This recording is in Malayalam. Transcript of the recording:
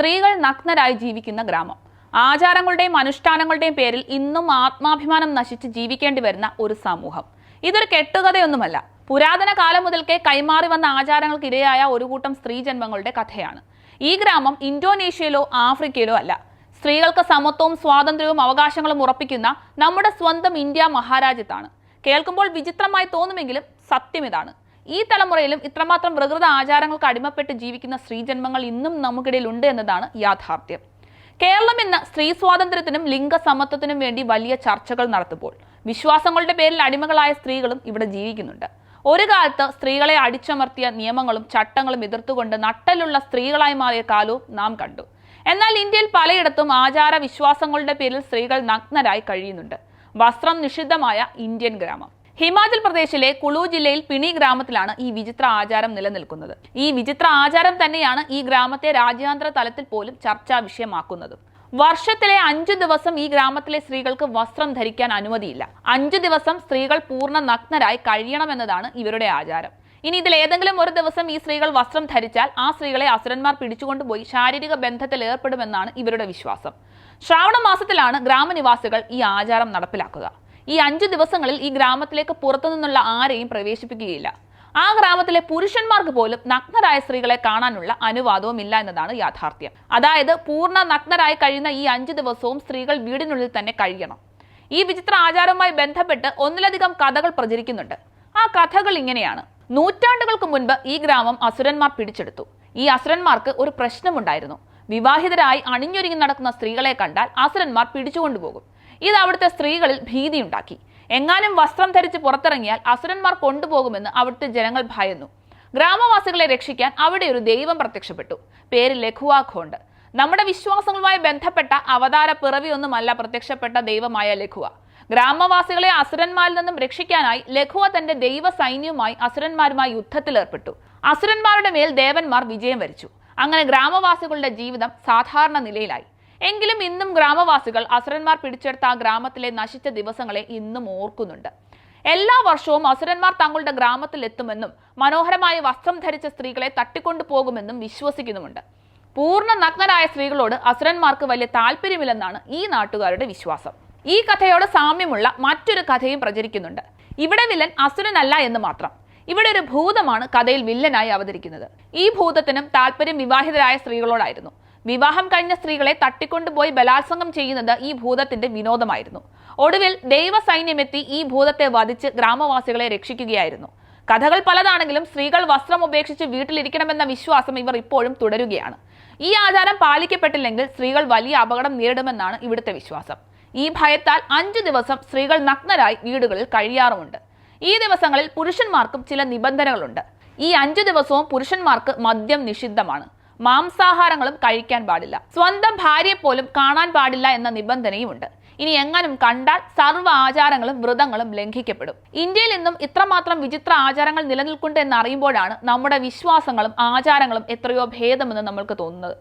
സ്ത്രീകൾ നഗ്നരായി ജീവിക്കുന്ന ഗ്രാമം. ആചാരങ്ങളുടെയും അനുഷ്ഠാനങ്ങളുടെയും പേരിൽ ഇന്നും ആത്മാഭിമാനം നശിച്ച് ജീവിക്കേണ്ടി വരുന്ന ഒരു സമൂഹം. ഇതൊരു കെട്ടുകഥയൊന്നുമല്ല. പുരാതന കാലം മുതൽക്കേ കൈമാറി വന്ന ആചാരങ്ങൾക്ക് ഇരയായ ഒരു കൂട്ടം സ്ത്രീജന്മങ്ങളുടെ കഥയാണ്. ഈ ഗ്രാമം ഇന്തോനേഷ്യയിലോ ആഫ്രിക്കയിലോ അല്ല. സ്ത്രീകൾക്ക് സമത്വവും സ്വാതന്ത്ര്യവും അവകാശങ്ങളും ഉറപ്പിക്കുന്ന നമ്മുടെ സ്വന്തം ഇന്ത്യ മഹാരാജ്യത്താണ്. കേൾക്കുമ്പോൾ വിചിത്രമായി തോന്നുമെങ്കിലും സത്യം ഇതാണ്. ഈ തലമുറയിലും ഇത്രമാത്രം പ്രകൃത ആചാരങ്ങൾക്ക് അടിമപ്പെട്ട് ജീവിക്കുന്ന സ്ത്രീജന്മങ്ങൾ ഇന്നും നമുക്കിടയിൽ ഉണ്ട് എന്നതാണ് യാഥാർത്ഥ്യം. കേരളം ഇന്ന് സ്ത്രീ സ്വാതന്ത്ര്യത്തിനും ലിംഗസമത്വത്തിനും വേണ്ടി വലിയ ചർച്ചകൾ നടത്തുമ്പോൾ വിശ്വാസങ്ങളുടെ പേരിൽ അടിമകളായ സ്ത്രീകളും ഇവിടെ ജീവിക്കുന്നുണ്ട്. ഒരു കാലത്ത് സ്ത്രീകളെ അടിച്ചമർത്തിയ നിയമങ്ങളും ചട്ടങ്ങളും എതിർത്തുകൊണ്ട് നട്ടലുള്ള സ്ത്രീകളായി മാറിയ കാലവും നാം കണ്ടു. എന്നാൽ ഇന്ത്യയിൽ പലയിടത്തും ആചാര വിശ്വാസങ്ങളുടെ പേരിൽ സ്ത്രീകൾ നഗ്നരായി കഴിയുന്നുണ്ട്. വസ്ത്രം നിഷിദ്ധമായ ഇന്ത്യൻ ഗ്രാമം. ഹിമാചൽ പ്രദേശിലെ കുളു ജില്ലയിൽ പിണി ഗ്രാമത്തിലാണ് ഈ വിചിത്ര ആചാരം നിലനിൽക്കുന്നത്. ഈ വിചിത്ര ആചാരം തന്നെയാണ് ഈ ഗ്രാമത്തെ രാജ്യാന്തര തലത്തിൽ പോലും ചർച്ചാ വിഷയമാക്കുന്നത്. വർഷത്തിലെ അഞ്ചു ദിവസം ഈ ഗ്രാമത്തിലെ സ്ത്രീകൾക്ക് വസ്ത്രം ധരിക്കാൻ അനുമതിയില്ല. അഞ്ചു ദിവസം സ്ത്രീകൾ പൂർണ നഗ്നരായി കഴിയണമെന്നതാണ് ഇവരുടെ ആചാരം. ഇനി ഇതിൽ ഏതെങ്കിലും ഒരു ദിവസം ഈ സ്ത്രീകൾ വസ്ത്രം ധരിച്ചാൽ ആ സ്ത്രീകളെ അസുരന്മാർ പിടിച്ചുകൊണ്ടുപോയി ശാരീരിക ബന്ധത്തിൽ ഏർപ്പെടുമെന്നാണ് ഇവരുടെ വിശ്വാസം. ശ്രാവണ മാസത്തിലാണ് ഗ്രാമനിവാസികൾ ഈ ആചാരം നടപ്പിലാക്കുക. ഈ അഞ്ചു ദിവസങ്ങളിൽ ഈ ഗ്രാമത്തിലേക്ക് പുറത്തുനിന്നുള്ള ആരെയും പ്രവേശിപ്പിക്കുകയില്ല. ആ ഗ്രാമത്തിലെ പുരുഷന്മാർക്ക് പോലും നഗ്നരായ സ്ത്രീകളെ കാണാനുള്ള അനുവാദവും ഇല്ല എന്നതാണ് യാഥാർത്ഥ്യം. അതായത് പൂർണ നഗ്നരായി കഴിയുന്ന ഈ അഞ്ചു ദിവസവും സ്ത്രീകൾ വീടിനുള്ളിൽ തന്നെ കഴിയണം. ഈ വിചിത്ര ആചാരവുമായി ബന്ധപ്പെട്ട് ഒന്നിലധികം കഥകൾ പ്രചരിക്കുന്നുണ്ട്. ആ കഥകൾ ഇങ്ങനെയാണ്. നൂറ്റാണ്ടുകൾക്ക് മുൻപ് ഈ ഗ്രാമം അസുരന്മാർ പിടിച്ചെടുത്തു. ഈ അസുരന്മാർക്ക് ഒരു പ്രശ്നമുണ്ടായിരുന്നു. വിവാഹിതരായി അണിഞ്ഞൊരുങ്ങി നടക്കുന്ന സ്ത്രീകളെ കണ്ടാൽ അസുരന്മാർ പിടിച്ചുകൊണ്ടുപോകും. ഇത് അവിടുത്തെ സ്ത്രീകളിൽ ഭീതിയുണ്ടാക്കി. എങ്ങാനും വസ്ത്രം ധരിച്ച് പുറത്തിറങ്ങിയാൽ അസുരന്മാർ കൊണ്ടുപോകുമെന്ന് അവിടുത്തെ ജനങ്ങൾ ഭയന്നു. ഗ്രാമവാസികളെ രക്ഷിക്കാൻ അവിടെ ഒരു ദൈവം പ്രത്യക്ഷപ്പെട്ടു. പേര് ലഘുവാഖോണ്ട് നമ്മുടെ വിശ്വാസങ്ങളുമായി ബന്ധപ്പെട്ട അവതാര പിറവിയൊന്നുമല്ല പ്രത്യക്ഷപ്പെട്ട ദൈവമായ ലഘുവ. ഗ്രാമവാസികളെ അസുരന്മാരിൽ നിന്നും രക്ഷിക്കാനായി ലഘുവ തന്റെ ദൈവ സൈന്യവുമായി അസുരന്മാരുമായി യുദ്ധത്തിലേർപ്പെട്ടു അസുരന്മാരുടെ മേൽ ദേവന്മാർ വിജയം വരിച്ചു. അങ്ങനെ ഗ്രാമവാസികളുടെ ജീവിതം സാധാരണ നിലയിലായി. എങ്കിലും ഇന്നും ഗ്രാമവാസികൾ അസുരന്മാർ പിടിച്ചെടുത്ത ആ ഗ്രാമത്തിലെ നശിച്ച ദിവസങ്ങളെ ഇന്നും ഓർക്കുന്നുണ്ട്. എല്ലാ വർഷവും അസുരന്മാർ തങ്ങളുടെ ഗ്രാമത്തിൽ എത്തുമെന്നും മനോഹരമായ വസ്ത്രം ധരിച്ച സ്ത്രീകളെ തട്ടിക്കൊണ്ടു പോകുമെന്നും വിശ്വസിക്കുന്നുമുണ്ട്. പൂർണ നഗ്നരായ സ്ത്രീകളോട് അസുരന്മാർക്ക് വലിയ താല്പര്യമില്ലെന്നാണ് ഈ നാട്ടുകാരുടെ വിശ്വാസം. ഈ കഥയോട് സാമ്യമുള്ള മറ്റൊരു കഥയും പ്രചരിക്കുന്നുണ്ട്. ഇവിടെ വില്ലൻ അസുരനല്ല എന്ന് മാത്രം. ഇവിടെ ഒരു ഭൂതമാണ് കഥയിൽ വില്ലനായി അവതരിക്കുന്നത്. ഈ ഭൂതത്തിനും താല്പര്യം വിവാഹിതരായ സ്ത്രീകളോടായിരുന്നു. വിവാഹം കഴിഞ്ഞ സ്ത്രീകളെ തട്ടിക്കൊണ്ടുപോയി ബലാത്സംഗം ചെയ്യുന്നത് ഈ ഭൂതത്തിന്റെ വിനോദമായിരുന്നു. ഒടുവിൽ ദൈവ സൈന്യമെത്തി ഈ ഭൂതത്തെ വധിച്ച് ഗ്രാമവാസികളെ രക്ഷിക്കുകയായിരുന്നു. കഥകൾ പലതാണെങ്കിലും സ്ത്രീകൾ വസ്ത്രം ഉപേക്ഷിച്ച് വീട്ടിലിരിക്കണമെന്ന വിശ്വാസം ഇവർ ഇപ്പോഴും തുടരുകയാണ്. ഈ ആചാരം പാലിക്കപ്പെട്ടില്ലെങ്കിൽ സ്ത്രീകൾ വലിയ അപകടം നേരിടുമെന്നാണ് ഇവിടുത്തെ വിശ്വാസം. ഈ ഭയത്താൽ അഞ്ചു ദിവസം സ്ത്രീകൾ നഗ്നരായി വീടുകളിൽ കഴിയാറുമുണ്ട്. ഈ ദിവസങ്ങളിൽ പുരുഷന്മാർക്കും ചില നിബന്ധനകളുണ്ട്. ഈ അഞ്ചു ദിവസവും പുരുഷന്മാർക്ക് മദ്യം നിഷിദ്ധമാണ്. മാംസാഹാരങ്ങളും കഴിക്കാൻ പാടില്ല. സ്വന്തം ഭാര്യയെ പോലും കാണാൻ പാടില്ല എന്ന നിബന്ധനയുമുണ്ട്. ഇനി എങ്ങനും കണ്ടാൽ സർവ ആചാരങ്ങളും വ്രതങ്ങളും ലംഘിക്കപ്പെടും. ഇന്ത്യയിൽ നിന്നും ഇത്രമാത്രം വിചിത്ര ആചാരങ്ങൾ നിലനിൽക്കുന്നുണ്ട് എന്നറിയുമ്പോഴാണ് നമ്മുടെ വിശ്വാസങ്ങളും ആചാരങ്ങളും എത്രയോ ഭേദമെന്ന് നമ്മൾക്ക് തോന്നുന്നത്.